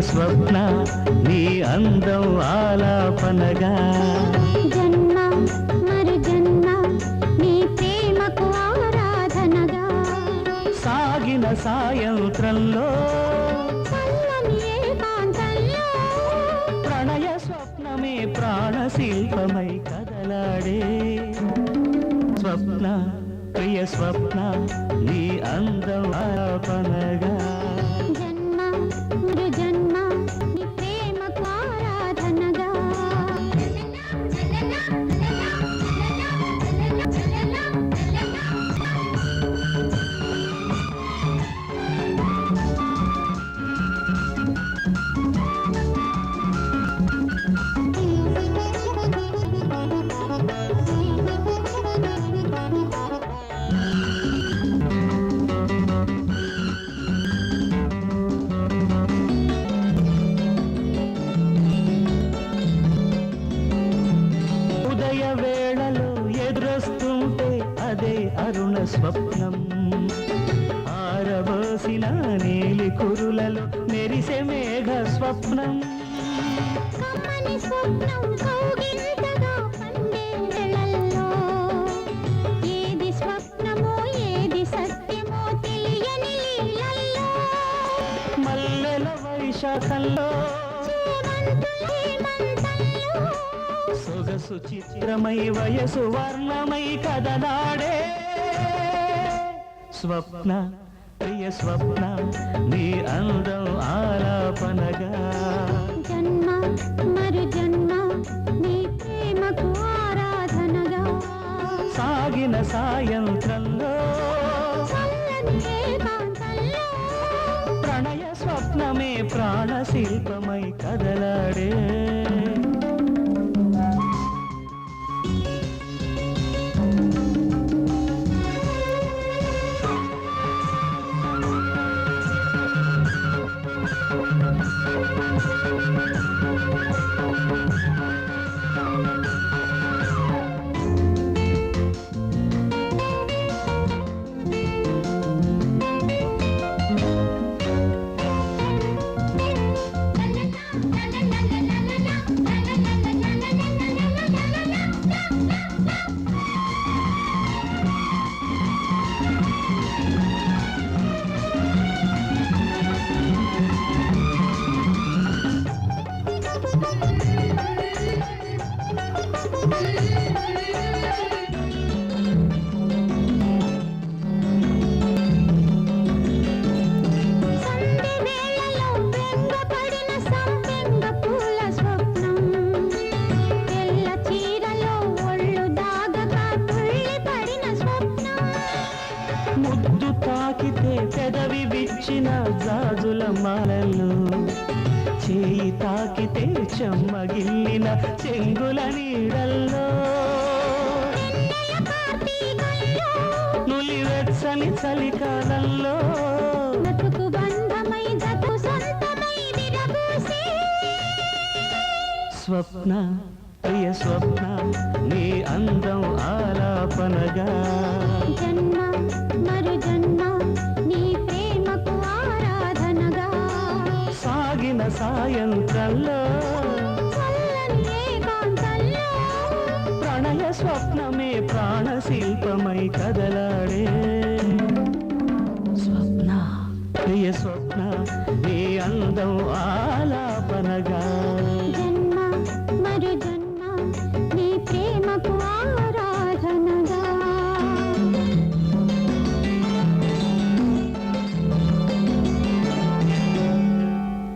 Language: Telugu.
స్వప్న నీ అందం ఆలాపనగా. జన్మ మరు జన్మ నీ ప్రేమకు ఆరాధనగా. సాగిన సాయంత్రంలో ప్రణయ స్వప్నమే ప్రాణశిల్పమై కదలాడే. స్వప్న ప్రియ స్వప్న నీ అందం ఆలాపనగా. స్వప్నం. ఆరబోసిన నీలి కురులలో మెరిసే మేఘ స్వప్నం. ఏది స్వప్నమో ఏది సత్యమో తెలియని లీలల్లో. మల్లెల వైశాఖంలో చేమంతులే మంటల్లో. సొగసు చిత్రమై వయసు వర్ణమై కదనాడే స్వప్న ప్రియ స్వప్న నీ అందం ఆలాపనగా జన్మ మరు జన్మ నీ ప్రేమకు ఆరాధనగా. సాగిన సాయంత్రంలో ప్రణయ స్వప్నమే ప్రాణశిల్పమై కదలాడే. తాకితే పెదవి విచ్చిన జాజుల మాలలు. చేయి తాకితే చెమ్మగిల్లిన చెంగుల నీడల్లో. నులివెచ్చని చలికాలంలో. బ్రతుకు బంధమై జతు సొంతమై విరబూసి స్వప్న ప్రియ స్వప్న నీ అందం ఆలాపనగా సాగరంలో ప్రణయ స్వప్నమే ప్రాణశిల్పమై కదలాడే. స్వప్న? ప్రియ స్వప్న నీ అందం ఆలాపనగా.